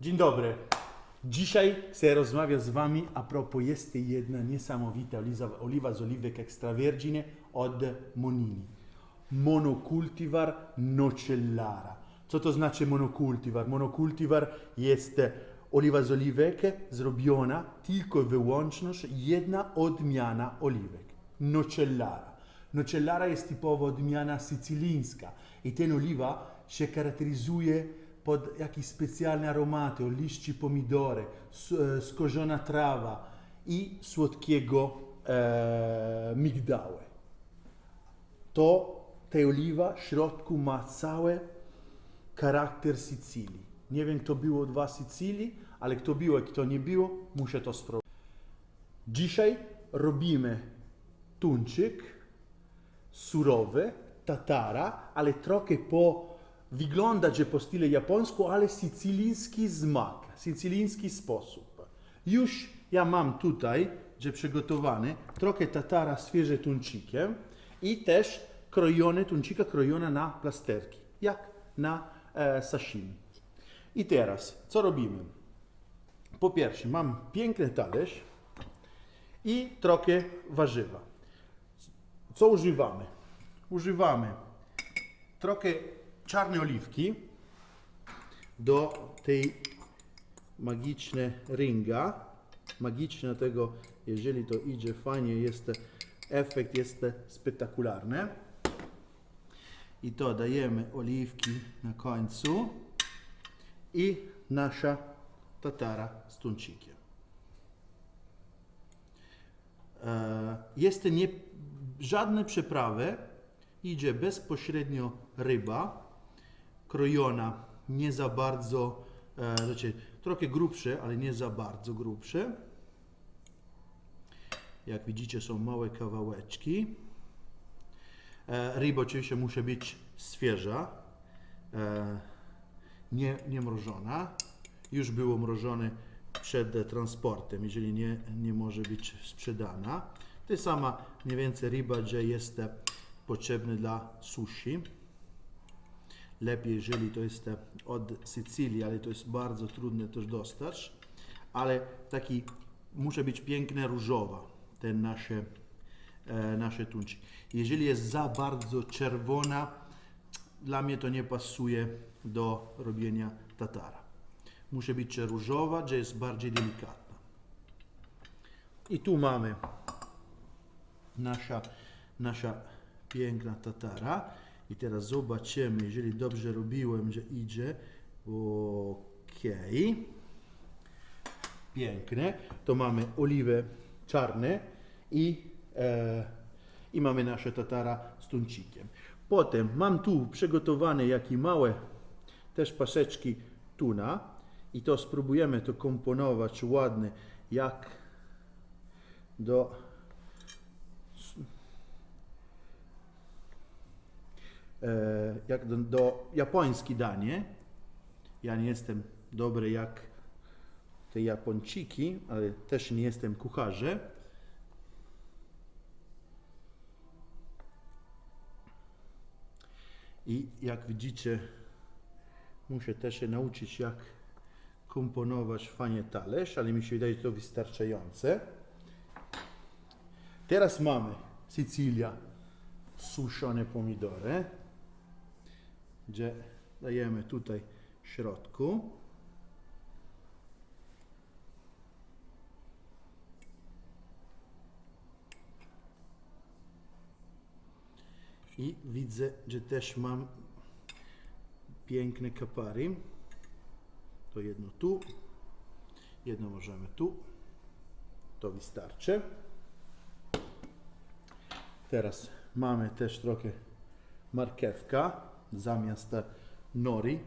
Dzień dobry. Dzisiaj chcę rozmawiać z Wami a propos jest jedna niesamowita oliwa, z oliwek extravergine od Monini. Monocultivar nocellara. Co to znaczy monocultivar? Monocultivar jest oliwa z oliwek zrobiona tylko i wyłącznie jedna odmiana oliwek. Nocellara. Nocellara jest typowo odmiana sycylijska i ten oliwa się charakteryzuje pod jakieś specjalne aromaty, o liści pomidory, e, skorzona trawa i słodkiego e. To ta oliwa w środku ma cały charakter Sycylii. Nie wiem, kto był od Was z Sycylii, ale kto był, a kto nie był, muszę to spróbować. Dzisiaj robimy tuńczyk surowy, tatara, ale trochę po wygląda, że po stylu japońsku, ale sycylijski smak, sycylijski sposób. Już ja mam tutaj, że przygotowany, trochę tatara świeże tuńczykiem i też krojone tuńczyka krojone na plasterki, jak na e, sashimi. I teraz, co robimy? Po pierwsze, mam piękny talerz i trochę warzywa. Co używamy? Używamy trochę czarnej oliwki do tej magicznej ringa. Magiczne tego, jeżeli to idzie fajnie, jest efekt jest spektakularny. I to dajemy oliwki na końcu i nasza tatara z tuńczykiem. E, Jest nie, żadne przeprawy, idzie bezpośrednio ryba, krojona nie za bardzo, e, znaczy trochę grubsze, ale nie za bardzo grubsze. Jak widzicie są małe kawałeczki. E, ryba oczywiście musi być świeża, e, nie, nie mrożona. Już było mrożone przed transportem, jeżeli nie, nie może być sprzedana. To sama mniej więcej ryba, że jest e, potrzebna dla sushi. Lepiej, jeżeli to jest od Sycylii, ale to jest bardzo trudne też dostać. Ale taki musi być piękne różowa, ten nasze, e, nasze tuńczyki. Jeżeli jest za bardzo czerwona, dla mnie to nie pasuje do robienia tatara. Musi być różowa, że jest bardziej delikatna. I tu mamy nasza, nasza piękna tatara. I teraz zobaczymy, jeżeli dobrze robiłem, że idzie. Ok. Piękne. To mamy oliwę czarne i, e, i mamy nasze tatara z tuńczykiem. Potem mam tu przygotowane jakie małe też paseczki tuna i to spróbujemy to komponować ładnie jak do jak do, do japońskie danie. Ja nie jestem dobry jak te Japończyki, ale też nie jestem kucharzem. I jak widzicie, muszę też się nauczyć, jak komponować fajnie talerz, ale mi się wydaje, to wystarczające. Teraz mamy Sycylia, suszone pomidory, gdzie dajemy tutaj w środku. I widzę, że też mam piękne kapary. To jedno tu, jedno możemy tu. To wystarczy. Teraz mamy też trochę marchewka zamiast nori.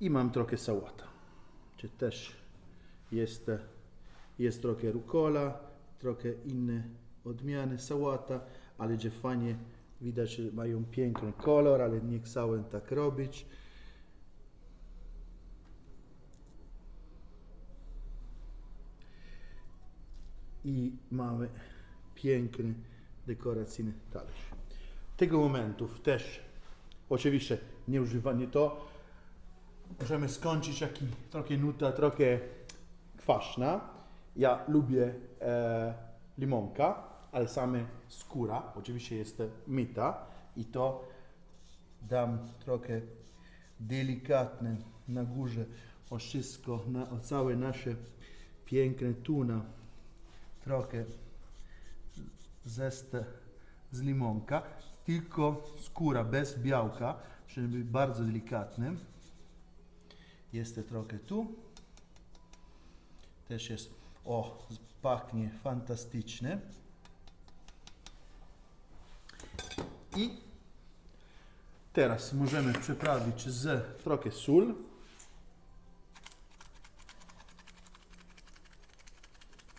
I mam trochę sałata. Czy też jest, jest trochę rucola, trochę inne odmiany sałata, ale że fajnie widać, że mają piękny kolor, ale nie chcę tak robić. I mamy piękny dekoracyjny talerz. tego momentu też, oczywiście nie używanie to, możemy skończyć jaki trochę nuta, trochę kwaśna. Ja lubię e, limonka, ale same skóra, oczywiście jest myta i to dam trochę delikatne na górze o wszystko, na, o całe nasze piękne tuna, trochę zest z limonka, tylko skóra bez białka, żeby być bardzo delikatnym. Jest trochę tu. Też jest, o, pachnie fantastycznie. I teraz możemy przyprawić z trochę sól.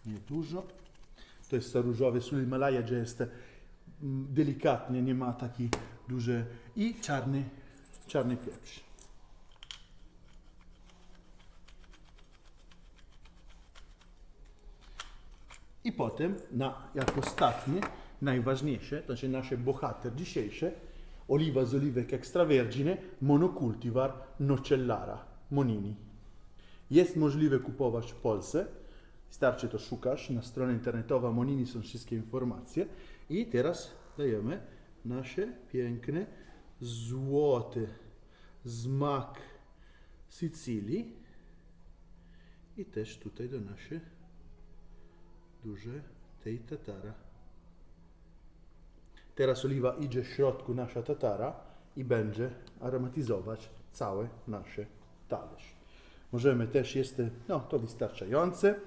Nie dużo. To jest różowy sól Himalaja, że jest mm, delikatnie, nie ma taki duży. I czarny, czarny pieprz. I potem, na, jak ostatnie, najważniejsze, to znaczy nasz bohater dzisiejszy, oliwa z oliwek extravergine, monocultivar nocellara, monini. Jest możliwe kupować w Polsce. Starczy to szukasz na stronie internetowej Monini są wszystkie informacje. I teraz dajemy nasze piękne, złoty smak Sycylii. I też tutaj do nasze duże tej tatara. Teraz oliwa idzie w środku nasza tatara i będzie aromatyzować całe nasze talerz. Możemy też, jest no, to wystarczające.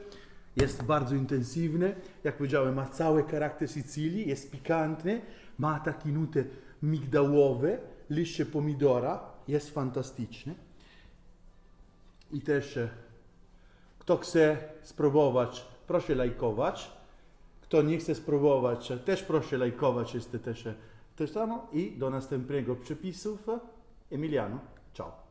Jest bardzo intensywny. Jak powiedziałem, ma cały charakter Sycylii, jest pikantny, ma takie nuty migdałowe, liście pomidora, jest fantastyczny. I też, e, kto chce spróbować, proszę lajkować. Kto nie chce spróbować, e, też proszę lajkować, jest też, e, też samo. I do następnego przepisów. Emiliano, ciao.